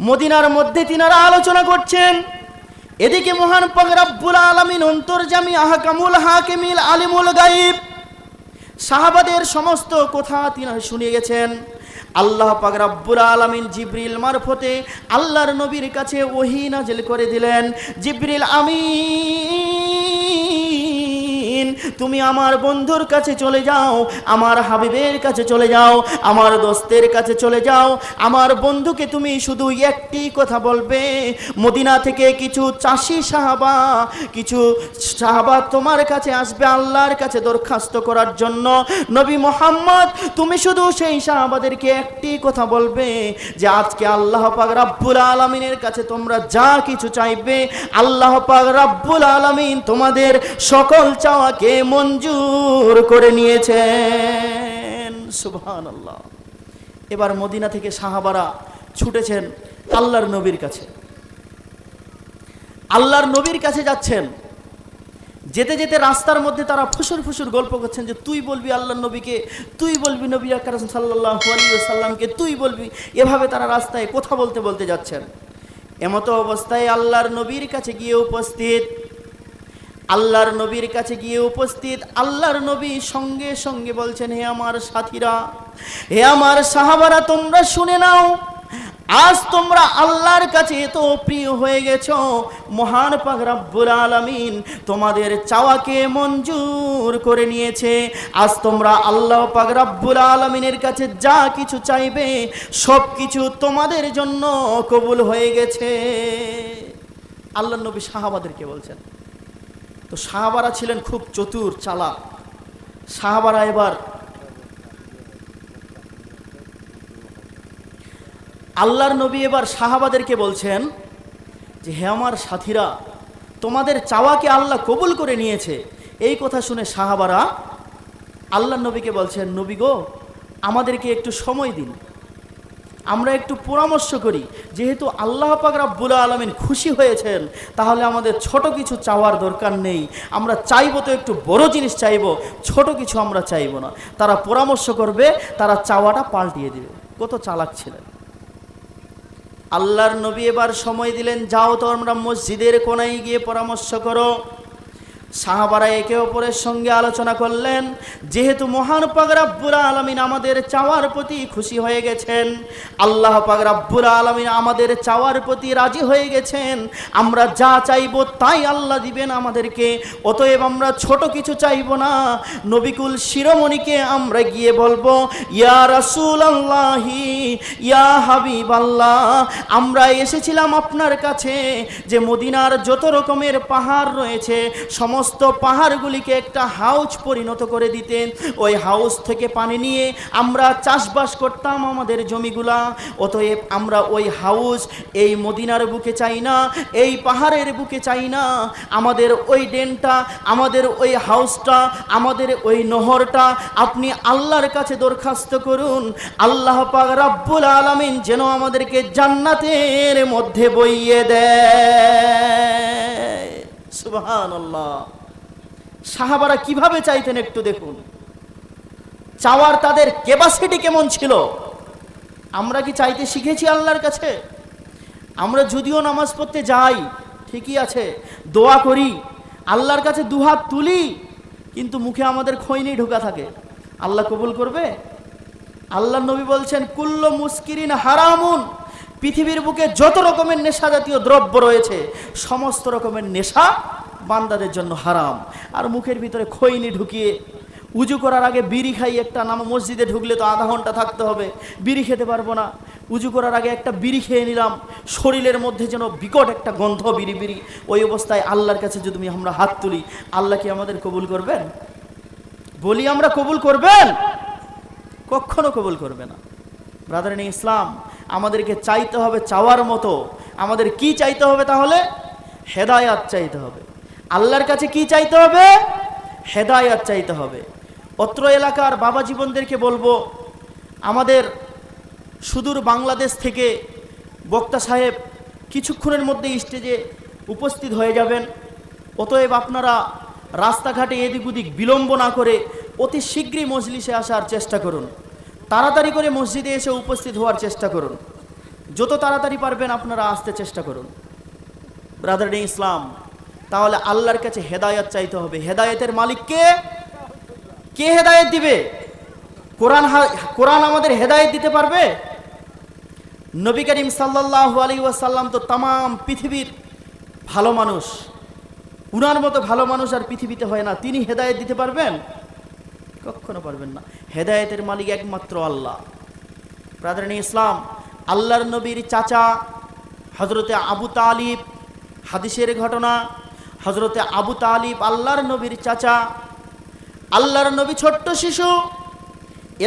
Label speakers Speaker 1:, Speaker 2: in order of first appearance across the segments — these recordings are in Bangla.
Speaker 1: মদিনার মধ্যে তিনারা আলোচনা করছেন। এদিকে মহান পাক রাব্বুল আলামিন অন্তর্জামী আহকামুল হাকিমিল আলিমুল গাইব সাহাবাদের সমস্ত কথা তিনি শুনে গেছেন। আল্লাহ পাক রাব্বুল আলামিন জিবরিল মারফতে আল্লাহর নবীর কাছে ওহী নাজিল করে দিলেন। জিবরিল আমিন। তুমি আমার বন্ধুর কাছে চলে যাও, আমার হাবিবের কাছে চলে যাও, আমার দোস্তের কাছে চলে যাও, আমার বন্ধুকে তুমি শুধু একটি কথা বলবে, মদিনা থেকে কিছু চাষি সাহাবা, কিছু সাহাবা তোমার কাছে আসবে আল্লাহর কাছে দরখাস্ত করার জন্য। নবী মোহাম্মদ, তুমি শুধু সেই সাহাবাদেরকে একটি কথা বলবে যে, আজকে আল্লাহ পাক রাব্বুল আলামিনের কাছে তোমরা যা কিছু চাইবে, আল্লাহ পাক রাব্বুল আলামিন তোমাদের সকল চাওয়াকে মঞ্জুর করে নিয়েছেন। সুবহানাল্লাহ। এবার মদিনা থেকে সাহাবারা ছুটেছেন আল্লাহর নবীর কাছে। আল্লাহর নবীর কাছে যাচ্ছেন। যেতে যেতে রাস্তার মধ্যে তারা ফুসুর ফুসুর গল্প করছেন যে, তুই বলবি আল্লাহর নবীকে, তুই বলবি নবী আকরাম সাল্লাহ সাল্লামকে তুই বলবি। এভাবে তারা রাস্তায় কথা বলতে বলতে যাচ্ছেন। এমতো অবস্থায় আল্লাহর নবীর কাছে গিয়ে উপস্থিত আল্লাহর নবীর কাছে গিয়ে উপস্থিত, আল্লাহর নবী সঙ্গে সঙ্গে বলছেন, হে আমার সাথীরা, হে আমার সাহাবারা, তোমরা শুনে নাও, আজ তোমরা আল্লাহর কাছে এত প্রিয় হয়ে গেছ। মহান পাক রব্বুল আলামিন তোমাদের চাওয়াকে মঞ্জুর করে নিয়েছে। আজ তোমরা আল্লাহ পাক রব্বুল আলামিনের কাছে যা কিছু চাইবে সব কিছু তোমাদের জন্য কবুল হয়ে গেছে। আল্লাহ নবী সাহাবাদেরকে বলছেন তো সাহাবারা ছিলেন খুব চতুর, চালাক। সাহাবারা এবার আল্লাহর নবী এবার সাহাবাদেরকে বলছেন যে, হে আমার সাথীরা, তোমাদের চাওয়াকে আল্লাহ কবুল করে নিয়েছে। এই কথা শুনে সাহাবারা আল্লাহ নবীকে বলছেন, নবী গো, আমাদেরকে একটু সময় দিন। আমরা একটু পরামর্শ করি, যেহেতু আল্লাহ পাক রাব্বুল আলমিন খুশি হয়েছেন, তাহলে আমাদের ছোট কিছু চাওয়ার দরকার নেই। আমরা চাইব তো একটু বড় জিনিস চাইব, ছোট কিছু আমরা চাইব না। তারা পরামর্শ করবে, তারা চাওয়াটা পাল্টিয়ে দেবে। কত চালাক ছিলেন। আল্লাহর নবী এবার সময় দিলেন, যাও তো আমরা মসজিদের কোনায় গিয়ে পরামর্শ করো। সাহাবারা একে অপরের সঙ্গে আলোচনা করলেন, যেহেতু মহান পাক রাব্বুল আলমিন আমাদের চাওয়ার প্রতি খুশি হয়ে গেছেন, আল্লাহ পাক রাব্বুল আলমিন আমাদের চাওয়ার প্রতি রাজি হয়ে গেছেন, আমরা যা চাইব তাই আল্লাহ দিবেন আমাদেরকে, অতএব আমরা ছোট কিছু চাইব না। নবিকুল শিরোমণিকে আমরা গিয়ে বলব, ইয়া রাসূল আল্লাহি ইয়া হাবিব আল্লাহ আমরা এসেছিলাম আপনার কাছে যে মদিনার যত রকমের পাহাড় রয়েছে, সমস্ত পাহাড়গুলিকে একটা হাউস পরিণত করে দিতেন। ওই হাউস থেকে পানি নিয়ে আমরা চাষবাস করতাম আমাদের জমিগুলা। অতএব আমরা ওই হাউস এই মদিনার বুকে চাই না, এই পাহাড়ের বুকে চাই না। আমাদের ওই ডেনটা আমাদের ওই হাউসটা আমাদের ওই নহরটা আপনি আল্লাহর কাছে দরখাস্ত করুন। আল্লাহ পাক রাব্বুল আলামিন যেন আমাদেরকে জান্নাতের মধ্যে বইয়ে দেয়। সুবহানাল্লাহ। সাহাবারা কীভাবে চাইতেন একটু দেখুন। চাওয়ার তাদের ক্যাপাসিটি কেমন ছিল? আমরা কি চাইতে শিখেছি আল্লাহর কাছে? আমরা যদিও নামাজ পড়তে যাই, ঠিকই আছে, দোয়া করি, আল্লাহর কাছে দুহাত তুলি, কিন্তু মুখে আমাদের খৈনি ঢোকা থাকে। আল্লাহ কবুল করবে? আল্লাহ নবী বলছেন, কুল্ল মুস্কিরিন হারামুন। পৃথিবীর বুকে যত রকমের নেশা জাতীয় দ্রব্য রয়েছে, সমস্ত রকমের নেশা বান্দাদের জন্য হারাম। আর মুখের ভিতরে খৈনি ঢুকিয়ে উজু করার আগে বিড়ি খাই একটা নাম, মসজিদে ঢুকলে তো আধা ঘণ্টা থাকতে হবে। বিড়ি খেতে পারব না। উজু করার আগে একটা বিড়ি খেয়ে নিলাম। শরীরের মধ্যে যেন বিকট একটা গন্ধ, বিড়ি বিড়ি। ওই অবস্থায় আল্লাহর কাছে যদি আমরা হাত তুলি, আল্লাহ কি আমাদের কবুল করবেন? বলি, আমরা কবুল করবেন? কখনো কবুল করবে না। ব্রাদার ইসলাম আমাদেরকে চাইতে হবে চাওয়ার মতো। আমাদের কি চাইতে হবে তাহলে? হেদায়াত চাইতে হবে। আল্লাহর কাছে কি চাইতে হবে? হেদায়াত চাইতে হবে। অত্র এলাকার বাবা জীবনদেরকে বলব, আমাদের সুদূর বাংলাদেশ থেকে বক্তা সাহেব কিছুক্ষণের মধ্যে স্টেজে উপস্থিত হয়ে যাবেন। অতএব আপনারা রাস্তাঘাটে এদিক ওদিক বিলম্ব না করে অতি শীঘ্রই মজলিসে আসার চেষ্টা করুন। তাড়াতাড়ি করে মসজিদে এসে উপস্থিত হওয়ার চেষ্টা করুন। যত তাড়াতাড়ি পারবেন আপনারা আসতে চেষ্টা করুন। ব্রাদার ইসলাম তাহলে আল্লাহর কাছে হেদায়েত চাইতে হবে। হেদায়েতের মালিক কে? কে হেদায়েত দিবে? কোরআন কোরআন আমাদের হেদায়েত দিতে পারবে? নবী করিম সাল্লাল্লাহু আলাইহি ওয়াসাল্লাম তো তাম পৃথিবীর ভালো মানুষ। উনার মতো ভালো মানুষ আর পৃথিবীতে হয় না। তিনি হেদায়েত দিতে পারবেন? কখনো পারবেন না। হেদায়েতের মালিক একমাত্র আল্লাহ। ব্রাদার ইসলাম, আল্লাহর নবীর চাচা হজরতে আবু তালিব, হাদিসের ঘটনা হজরতে আবু তালিব, আল্লাহর নবীর চাচা, আল্লাহর নবী ছোট্ট শিশু,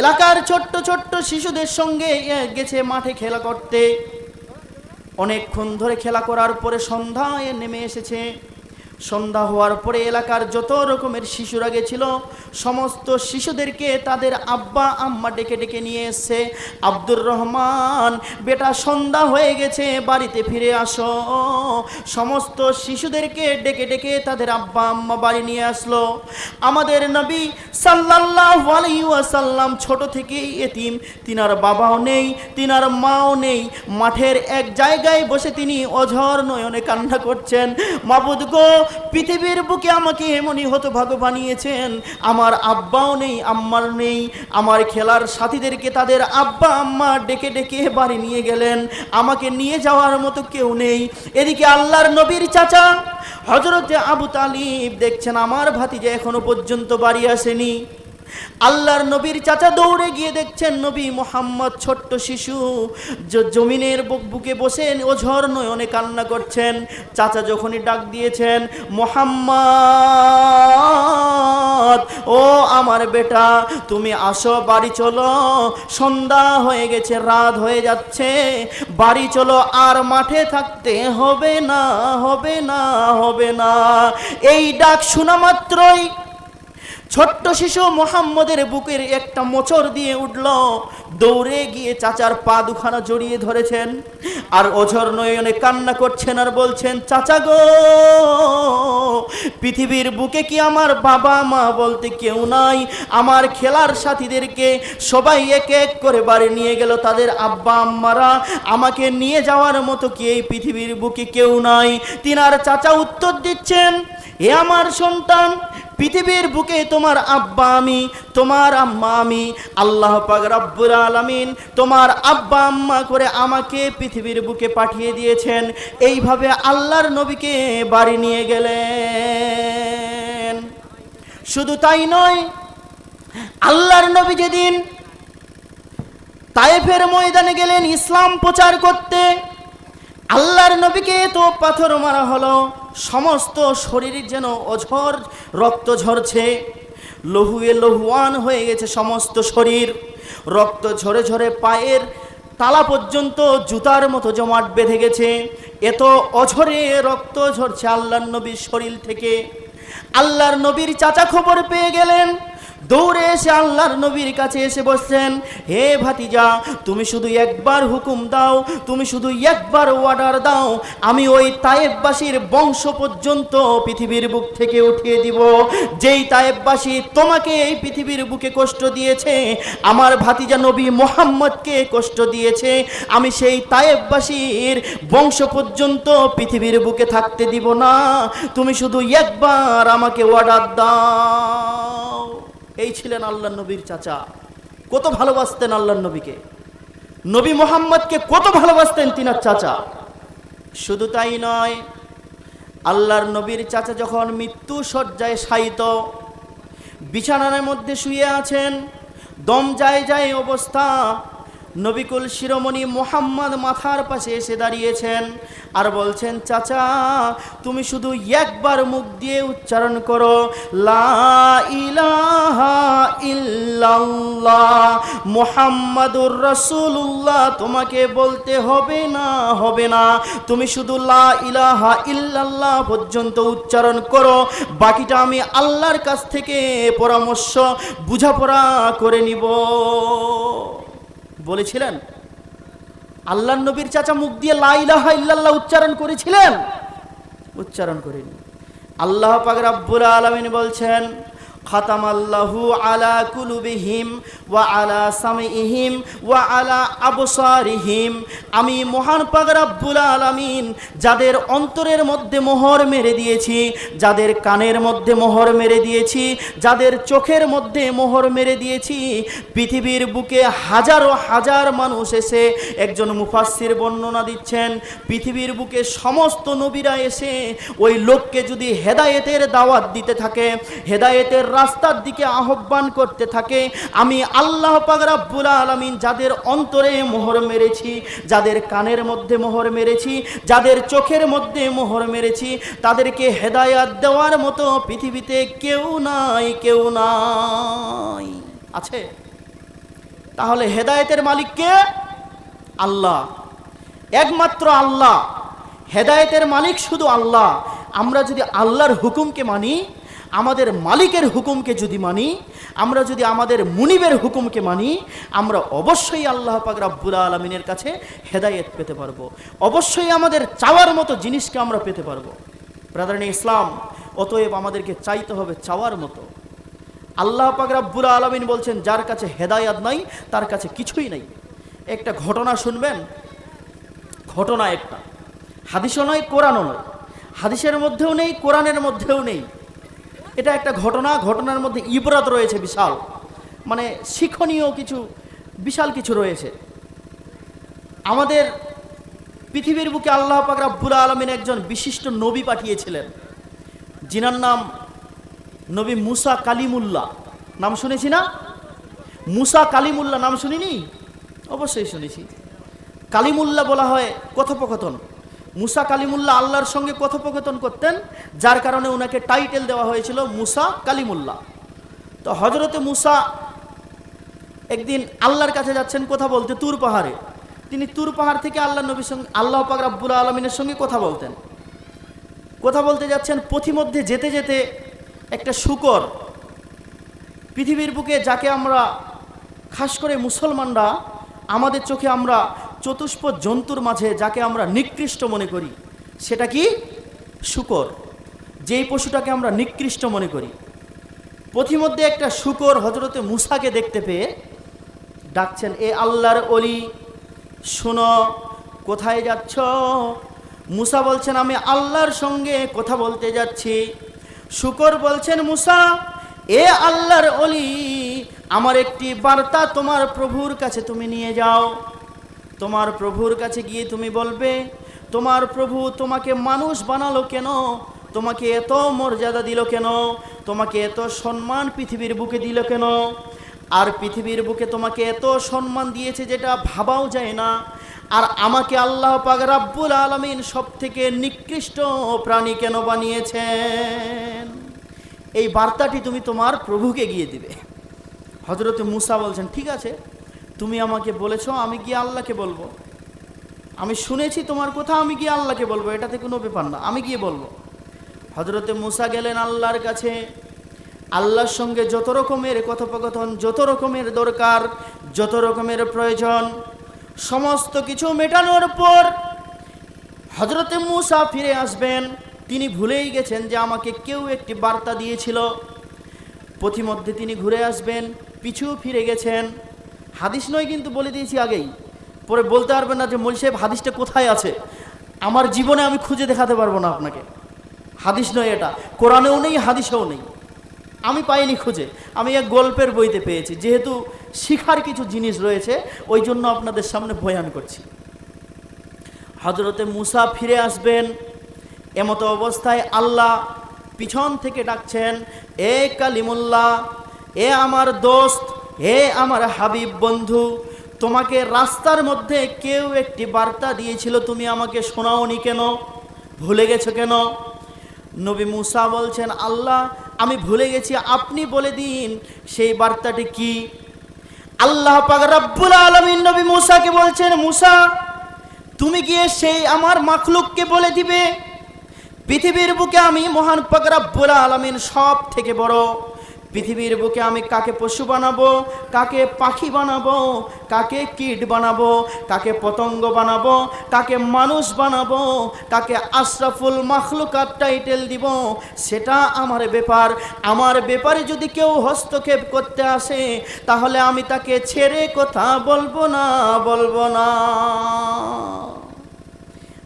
Speaker 1: এলাকার ছোট্ট ছোট্ট শিশুদের সঙ্গে গেছে মাঠে খেলা করতে। অনেকক্ষণ ধরে খেলা করার পরে সন্ধ্যায় নেমে এসেছে। সন্ধ্যা হওয়ার পরে এলাকার যত রকমের শিশুরা গেছিল, সমস্ত শিশুদেরকে তাদের আব্বা, আম্মা ডেকে ডেকে নিয়ে এসছে আব্দুর রহমান, বেটা সন্ধ্যা হয়ে গেছে, বাড়িতে ফিরে আসো। সমস্ত শিশুদেরকে ডেকে ডেকে তাদের আব্বা, আম্মা বাড়ি নিয়ে আসলো। আমাদের নবী সাল্লাল্লাহু আলাইহি ওয়াসাল্লাম ছোট থেকেই এতিম। তিনার বাবাও নেই, তিনার মাও নেই। মাঠের এক জায়গায় বসে তিনি অঝর নয়নে কান্না করছেন, মাবুদ গো পৃথিবীর বুকে আমাকে এমনই হতভাগ্য বানিয়েছেন। আমার আব্বাও নেই, আম্মার নেই। আমার খেলার সাথীদেরকে তাদের আব্বা, আম্মা ডেকে ডেকে বাড়ি নিয়ে গেলেন। আমাকে নিয়ে যাওয়ার মতো কেউ নেই। এদিকে আল্লাহর নবীর চাচা হজরত আবু তালিব দেখছেন, আমার ভাতিজা এখনও পর্যন্ত বাড়ি আসেনি। আল্লাহর নবীর চাচা দৌড়ে গিয়ে দেখছেন নবী মোহাম্মদ ছোট্ট শিশু। জমিনের বুক বুকে বসে ওঝর নয়নে কান্না করছেন। চাচা যখনই ডাক দিয়েছেন, মোহাম্মদ, ও আমার বেটা, তুমি আসো, বাড়ি চলো। সন্ধ্যা হয়ে গেছে, রাত হয়ে যাচ্ছে। বাড়ি চলো, আর মাঠে থাকতে হবে না হবে না হবে না। এই ডাক শোনা মাত্রই ছোট্ট শিশু মোহাম্মদের বুকের একটা মোচড় দিয়ে উঠল। দৌড়ে গিয়ে চাচার পা দুখানা জড়িয়ে ধরেছেন। আর ওঝর নয়নে কান্না করছেন আর বলছেন, চাচা গো, পৃথিবীর বুকে কি আমার বাবা মা বলতে কেউ নাই? আমার খেলার সাথীদেরকে সবাই এক এক করে বাড়ি নিয়ে গেল। তাদের আব্বা আম্মারা আমাকে নিয়ে যাওয়ার মতো কি এই পৃথিবীর বুকে কেউ নাই? তিনার চাচা উত্তর দিচ্ছেন, এ আমার সন্তান পৃথিবীর বুকে তোমার আব্বা আমি, তোমার আম্মা আমি, আল্লাহ পাক রব্বুল আলামিন তোমার আব্বা আম্মা করে আমাকে পৃথিবীর বুকে পাঠিয়ে দিয়েছেন। এইভাবে আল্লাহর নবীকে বাড়ি নিয়ে গেলেন। শুধু তাই নয়, আল্লাহর নবী যেদিন তায়েফের ময়দানে গেলেন, ইসলাম প্রচার করতে আল্লাহর নবীকে তো পাথর মারা হলো, সমস্ত শরীর যেন অঝর রক্ত ঝরছে। লহুয়ে লহুয়ান হয়ে গেছে সমস্ত শরীর। রক্ত ঝরে ঝরে পায়ের তালা পর্যন্ত জুতার মতো জমাট বেঁধে গেছে। এত অঝরে রক্ত ঝরছে আল্লাহর নবীর শরীর থেকে। আল্লাহর নবীর চাচা খবর পেয়ে গেলেন। দৌড়ে এসে আল্লাহর নবীর কাছে এসে বসছেন, হে ভাতিজা, তুমি শুধু একবার হুকুম দাও, তুমি শুধু একবার অর্ডার দাও, আমি ওই তায়েববাসীর বংশ পর্যন্ত পৃথিবীর বুক থেকে উঠিয়ে দিব। যেই তায়েববাসী তোমাকে এই পৃথিবীর বুকে কষ্ট দিয়েছে, আমার ভাতিজা নবী মোহাম্মদকে কষ্ট দিয়েছে, আমি সেই তায়েববাসীর বংশ পর্যন্ত পৃথিবীর বুকে থাকতে দিব না। তুমি শুধু একবার আমাকে অর্ডার দাও। এই ছিলেন আল্লাহ নবীর চাচা। কত ভালোবাসতেন আল্লাহ নবীকে। নবী মোহাম্মদকে কত ভালোবাসতেন তিনার চাচা। শুধু তাই নয়, আল্লাহর নবীর চাচা যখন মৃত্যু শয্যায় শায়িত, বিছানার মধ্যে শুয়ে আছেন, দম যায় যায় অবস্থা, নবিকুল শিরোমণি মোহাম্মদ মাথার পাশে এসে দাঁড়িয়েছেন আর বলছেন, চাচা, তুমি শুধু একবার মুখ দিয়ে উচ্চারণ করো, লা ইলাহা তোমাকে বলতে হবে না হবে না। তুমি শুধু লা ইলাহা ইল্লাল্লাহ পর্যন্ত উচ্চারণ করো, বাকিটা আমি আল্লাহর কাছ থেকে পরামর্শ, বুঝাপড়া করে নিব। বলেছিলেন? আল্লাহ নবীর চাচা মুখ দিয়ে লাইলাহা ইল্লাল্লাহ উচ্চারণ করেছিলেন? উচ্চারণ করেনি। আল্লাহ পাক রাব্বুল আলামিন বলছেন আলা কুলুবিহিম ওয়া আলা সামিইহিম ওয়া আলা আবসারিহিম। আমি মহান পাক রব্বুল আলামিন যাদের অন্তরের মধ্যে মোহর মেরে দিয়েছি, যাদের কানের মধ্যে মোহর মেরে দিয়েছি, যাদের চোখের মধ্যে মোহর মেরে দিয়েছি, পৃথিবীর বুকে হাজারো হাজার মানুষ এসে একজন মুফাসসির বর্ণনা দিচ্ছেন, পৃথিবীর বুকে সমস্ত নবীরা এসে ওই লোককে যদি হেদায়েতের দাওয়াত দিতে থাকে, হেদায়েতের রাস্তার দিকে আহ্বান করতে থাকে, আমি আল্লাহ পাক রাব্বুল আলামিন যাদের অন্তরে মোহর মেরেছি, যাদের কানের মধ্যে মোহর মেরেছি, যাদের চোখের মধ্যে মোহর মেরেছি, তাদেরকে হেদায়াত দেওয়ার মতো পৃথিবীতে কেউ নাই কেউ নাই। আছে? তাহলে হেদায়েতের মালিক কে? আল্লাহ। একমাত্র আল্লাহ। হেদায়েতের মালিক শুধু আল্লাহ। আমরা যদি আল্লাহর হুকুমকে মানি আমাদের মালিকের হুকুমকে যদি মানি, আমরা যদি আমাদের মুনিবের হুকুমকে মানি, আমরা অবশ্যই আল্লাহ পাক রাব্বুল আলমিনের কাছে হেদায়েত পেতে পারব। অবশ্যই আমাদের চাওয়ার মতো জিনিসকে আমরা পেতে পারব। ব্রাদারানি ইসলাম, অতএব আমাদেরকে চাইতে হবে চাওয়ার মতো। আল্লাহ পাক রাব্বুল আলমিন বলছেন, যার কাছে হেদায়াত নাই, তার কাছে কিছুই নাই। একটা ঘটনা শুনবেন, ঘটনা একটা। হাদিসও নয়, কোরআনও নয়। হাদিসের মধ্যেও নেই, কোরআনের মধ্যেও নেই। এটা একটা ঘটনা, ঘটনার মধ্যে ইবরাত রয়েছে বিশাল। মানে শিক্ষণীয় কিছু, বিশাল কিছু রয়েছে। আমাদের পৃথিবীর বুকে আল্লাহ পাক রাব্বুল আলমিন একজন বিশিষ্ট নবী পাঠিয়েছিলেন। যিনার নাম নবী মুসা কালিমুল্লাহ। নাম শুনেছি না? মুসা কালিমুল্লাহ, নাম শুনিনি? অবশ্যই শুনেছি। কালিমুল্লাহ বলা হয় কথোপকথন। মুসা কালিমুল্লাহ আল্লাহর সঙ্গে কথোপকথন করতেন, যার কারণে ওনাকে টাইটেল দেওয়া হয়েছিল মুসা কালিমুল্লাহ। তো হজরতে মুসা একদিন আল্লাহর কাছে যাচ্ছেন কথা বলতে তুর পাহাড়ে। তিনি তুর পাহাড় থেকে আল্লাহ নবীর সঙ্গে, আল্লাহ পাক রাব্বুল আলমিনের সঙ্গে কথা বলতেন। কথা বলতে যাচ্ছেন পথিমধ্যে যেতে যেতে একটা শুকর। পৃথিবীর বুকে যাকে আমরা, খাস করে মুসলমানরা, আমাদের চোখে আমরা চতুষ্প জন্তুর মাঝে যাকে আমরা নিকৃষ্ট মনে করি, সেটা কি? শুকর। যেই পশুটাকে আমরা নিকৃষ্ট মনে করি। পথিমধ্যে একটা শুকর হজরতে মুসাকে দেখতে পেয়ে ডাকছেন, এ আল্লাহর অলি শোনো, কোথায় যাচ্ছ? মুসা বলছেন, আমি আল্লাহর সঙ্গে কথা বলতে যাচ্ছি। শুকর বলছেন, মুসা, এ আল্লাহর অলি আমার একটি বার্তা তোমার প্রভুর কাছে তুমি নিয়ে যাও। তোমার প্রভুর কাছে গিয়ে তুমি বলবে, তোমার প্রভু তোমাকে মানুষ বানালো কেন? তোমাকে এত মর্যাদা দিল কেন? তোমাকে এত সম্মান পৃথিবীর বুকে দিল কেন? আর পৃথিবীর বুকে তোমাকে এত সম্মান দিয়েছে যেটা ভাবাও যায় না। আর আমাকে আল্লাহ পাক রাব্বুল আলমিন সব থেকে নিকৃষ্ট প্রাণী কেন বানিয়েছেন? এই বার্তাটি তুমি তোমার প্রভুকে গিয়ে দিবে। হজরতে মুসা বলছেন, ঠিক আছে তুমি আমাকে বলেছ, আমি গিয়ে আল্লাহকে বলব। আমি শুনেছি তোমার কথা, আমি গিয়ে আল্লাহকে বলব, এটাতে কোনো ব্যাপার না, আমি গিয়ে বলব। হজরতে মুসা গেলেন আল্লাহর কাছে। আল্লাহর সঙ্গে যত রকমের কথোপকথন, যত রকমের দরকার, যত রকমের প্রয়োজন, সমস্ত কিছু মেটানোর পর হজরতে মুসা ফিরে আসবেন। তিনি ভুলেই গেছেন যে আমাকে কেউ একটি বার্তা দিয়েছিল। পথিমধ্যে তিনি ঘুরে আসবেন, পিছু ফিরে গেছেন। হাদিস নয় কিন্তু বলে দিয়েছি আগেই। পরে বলতে পারবেন না যে মল সাহেব, হাদিসটা কোথায় আছে? আমার জীবনে আমি খুঁজে দেখাতে পারব না আপনাকে। হাদিস নয় এটা। কোরআনেও নেই, হাদিসেও নেই। আমি পাইনি খুঁজে। আমি এক গল্পের বইতে পেয়েছি। যেহেতু শিখার কিছু জিনিস রয়েছে, ওই জন্য আপনাদের সামনে বয়ান করছি। হজরতে মুসা ফিরে আসবেন। এমতো অবস্থায় আল্লাহ পিছন থেকে ডাকছেন, এ কালিমুল্লাহ, এ আমার দোস্ত হে আমার হাবিব বন্ধু, তোমাকে রাস্তার মধ্যে কেউ একটি বার্তা দিয়েছিল, তুমি আমাকে শোনাওনি কেন? ভুলে গেছো কেন? নবী মুসা বলছেন, আল্লাহ, আমি ভুলে গেছি, আপনি বলে দিন, সেই বার্তাটি কি? আল্লাহ পাক রব্বুল আলমিন নবী মুসাকে বলছেন, মুসা, তুমি গিয়ে সেই আমার মাখলুককে বলে দিবে। পৃথিবীর বুকে আমি মহান পাক রব্বুল আলমিন সব থেকে বড়। পৃথিবীর বুকে আমি কাকে পশু বানাবো? কাকে পাখি বানাবো? কাকে কীট বানাবো? কাকে পতঙ্গ বানাবো? কাকে মানুষ বানাবো? কাকে আশরাফুল মাখলুকাত টাইটেল দিব? সেটা আমার ব্যাপার। আমার ব্যাপারে যদি কেউ হস্তক্ষেপ করতে আসে, তাহলে আমি তাকে ছেড়ে কথা বলব না বলব না।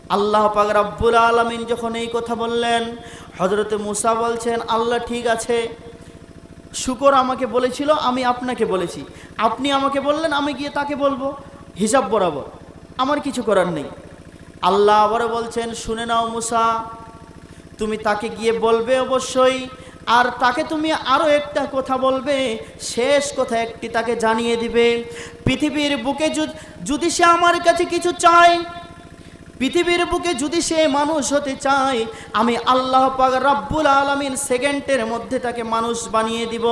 Speaker 1: আল্লাহ পাক রাব্বুল আলামিন যখন এই কথা বললেন হজরতে মুসা বলছেন, আল্লাহ ঠিক আছে। শুকর আমাকে বলেছিল, আমি আপনাকে বলেছি। আপনি আমাকে বললেন, আমি গিয়ে তাকে বলব। হিসাব বরাবর। আমার কিছু করার নেই। আল্লাহ আবারও বলছেন, শুনে নাও মুসা, তুমি তাকে গিয়ে বলবে অবশ্যই, আর তাকে তুমি আরও একটা কথা বলবে, শেষ কথা একটি তাকে জানিয়ে দিবে। পৃথিবীর বুকে যদি সে আমার কাছে কিছু চায় পৃথিবীর বুকে যদি সে মানুষ হতে চায়, আমি আল্লাহ পাক রাব্বুল আলমিন সেকেন্ডের মধ্যে তাকে মানুষ বানিয়ে দিব।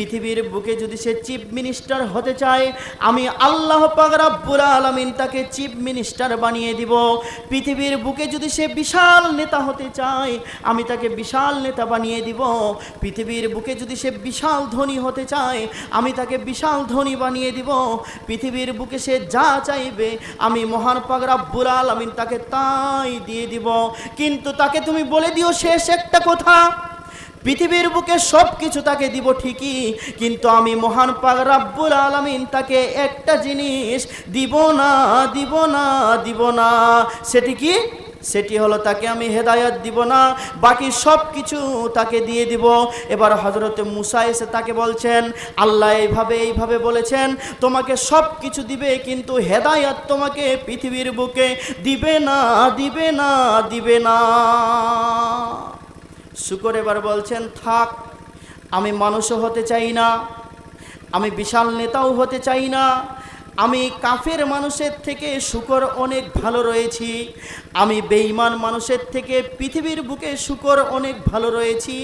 Speaker 1: পৃথিবীর বুকে যদি সে চিফ মিনিস্টার হতে চায়, আমি আল্লাহ পাক রাব্বুল আলামিন তাকে চিফ মিনিস্টার বানিয়ে দিব। পৃথিবীর বুকে যদি সে বিশাল নেতা হতে চায়, আমি তাকে বিশাল নেতা বানিয়ে দিব। পৃথিবীর বুকে যদি সে বিশাল ধনী হতে চায়, আমি তাকে বিশাল ধনী বানিয়ে দিব। পৃথিবীর বুকে সে যা চাইবে, আমি মহান পাক রাব্বুল আলামিন তাকে তাই দিয়ে দিব। কিন্তু তাকে তুমি বলে দিও শেষ একটা কথা। পৃথিবীর বুকে সব কিছু তাকে দিব ঠিকই, কিন্তু আমি মহান পাক রাব্বুল আলামিন তাকে একটা জিনিস দিব না দিব না দিব না। সেটি কি? সেটি হলো তাকে আমি হেদায়ত দিব না, বাকি সব কিছু তাকে দিয়ে দিব। এবার হজরতে মুসা এসে তাকে বলছেন, আল্লাহ এইভাবে এইভাবে বলেছেন, তোমাকে সব কিছু দিবে, কিন্তু হেদায়ত তোমাকে পৃথিবীর বুকে দিবে না দিবে না দিবে না। শুকর এবার বলছেন, থাক, আমি মানুষও হতে চাই না, আমি বিশাল নেতাও হতে চাই না আমি কাফের মানুষের থেকে শুকর অনেক ভালো রয়েছি। আমি বেঈমান মানুষের থেকে পৃথিবীর বুকে শুকর অনেক ভালো রয়েছি।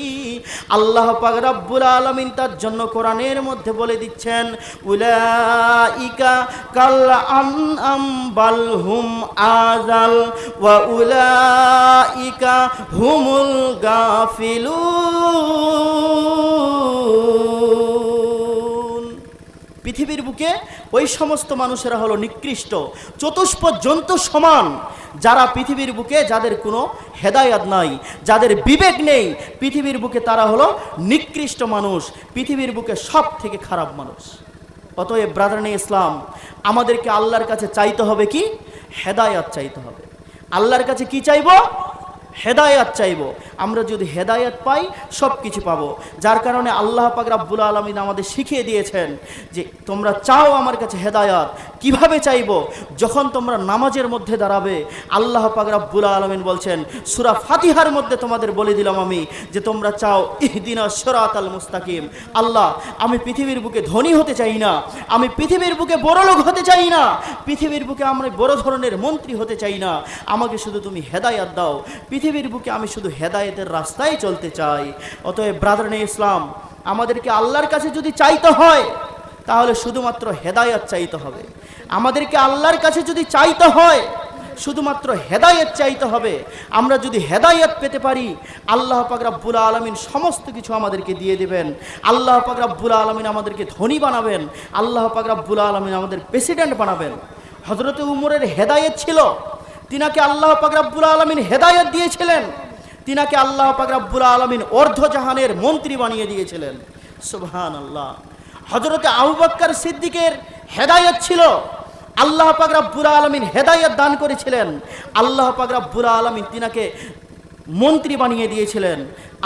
Speaker 1: আল্লাহ পাক রাব্বুল আলামিন তার জন্য কোরআনের মধ্যে বলে দিচ্ছেন, উলাইকা কাল আনআম বাল হুম আজাল ওয়া উলাইকা হুমুল গাফিলুন। পৃথিবীর বুকে ওই সমস্ত মানুষেরা হলো নিকৃষ্ট। চতুষ্প জন্তু সমান। যারা পৃথিবীর বুকে যাদের কোনো হেদায়াত নাই, যাদের বিবেক নেই, পৃথিবীর বুকে তারা হলো নিকৃষ্ট মানুষ। পৃথিবীর বুকে সব থেকে খারাপ মানুষ। অতএব ব্রাদারানি ইসলাম, আমাদেরকে আল্লাহর কাছে চাইতে হবে কি? হেদায়াত চাইতে হবে। আল্লাহর কাছে কি চাইব? হেদায়াত চাইব। আমরা যদি হেদায়াত পাই সব কিছু পাবো। যার কারণে আল্লাহ পাক রাব্বুল আলমিন আমাদের শিখিয়ে দিয়েছেন যে, তোমরা চাও আমার কাছে হেদায়াত। কীভাবে চাইব? যখন তোমরা নামাজের মধ্যে দাঁড়াবে, আল্লাহ পাক রাব্বুল আলমিন বলছেন, সুরা ফাতিহার মধ্যে তোমাদের বলে দিলাম আমি যে, তোমরা চাও ইহদিনা সরাত আল মুস্তাকিম। আল্লাহ, আমি পৃথিবীর বুকে ধনী হতে চাই না। আমি পৃথিবীর বুকে বড় লোক হতে চাই না। পৃথিবীর বুকে আমরা বড় ধরনের মন্ত্রী হতে চাই না। আমাকে শুধু তুমি হেদায়াত দাও। পৃথিবীর বুকে আমি শুধু হেদায়েতের রাস্তায় চলতে চাই। অতএব ব্রাদারনে ইসলাম আমাদেরকে আল্লাহর কাছে যদি চাইতে হয়, তাহলে শুধুমাত্র হেদায়ত চাইতে হবে। আমাদেরকে আল্লাহর কাছে যদি চাইতে হয়, শুধুমাত্র হেদায়েত চাইতে হবে। আমরা যদি হেদায়েত পেতে পারি, আল্লাহ পাক রাব্বুল আলমিন সমস্ত কিছু আমাদেরকে দিয়ে দেবেন। আল্লাহ পাক রাব্বুল আলমিন আমাদেরকে ধনী বানাবেন। আল্লাহ পাক রাব্বুল আলমিন আমাদের প্রেসিডেন্ট বানাবেন। হজরতে উমরের হেদায়েত ছিল। তিনাকে আল্লাহ পাকরাবুল আলমিন হেদায়ত দিয়েছিলেন। তিনাকে আল্লাহ পাকরাবুল আলমিন অর্ধজাহানের মন্ত্রী বানিয়ে দিয়েছিলেন। সুবহান আল্লাহ হজরতে আবুবাক্কর সিদ্দিকের হেদায়ত ছিল। আল্লাহ পাকরাবুল আলমিন হেদায়ত দান করেছিলেন। আল্লাহ পাকরাবুল আলমিন তিনাকে মন্ত্রী বানিয়ে দিয়েছিলেন।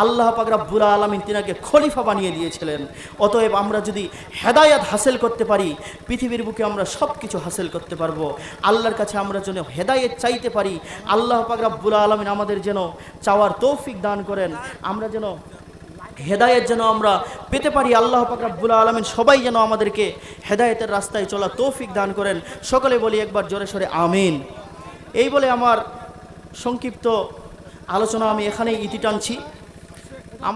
Speaker 1: আল্লাহ পাক রাব্বুল আলমিন তিনাকে খলিফা বানিয়ে দিয়েছিলেন। অতএব আমরা যদি হেদায়াত হাসিল করতে পারি, পৃথিবীর বুকে আমরা সব কিছু হাসিল করতে পারব। আল্লাহর কাছে আমরা যেন হেদায়েত চাইতে পারি, আল্লাহ পাক রাব্বুল আলমিন আমাদের যেন চাওয়ার তৌফিক দান করেন। আমরা যেন হেদায়েত যেন আমরা পেতে পারি, আল্লাহ পাক রাব্বুল আলমিন সবাই যেন আমাদেরকে হেদায়েতের রাস্তায় চলা তৌফিক দান করেন। সকলে বলি একবার জোরে সরে, আমিন। এই বলে আমার সংক্ষিপ্ত আলোচনা আমি এখানেই ইতি টানছি।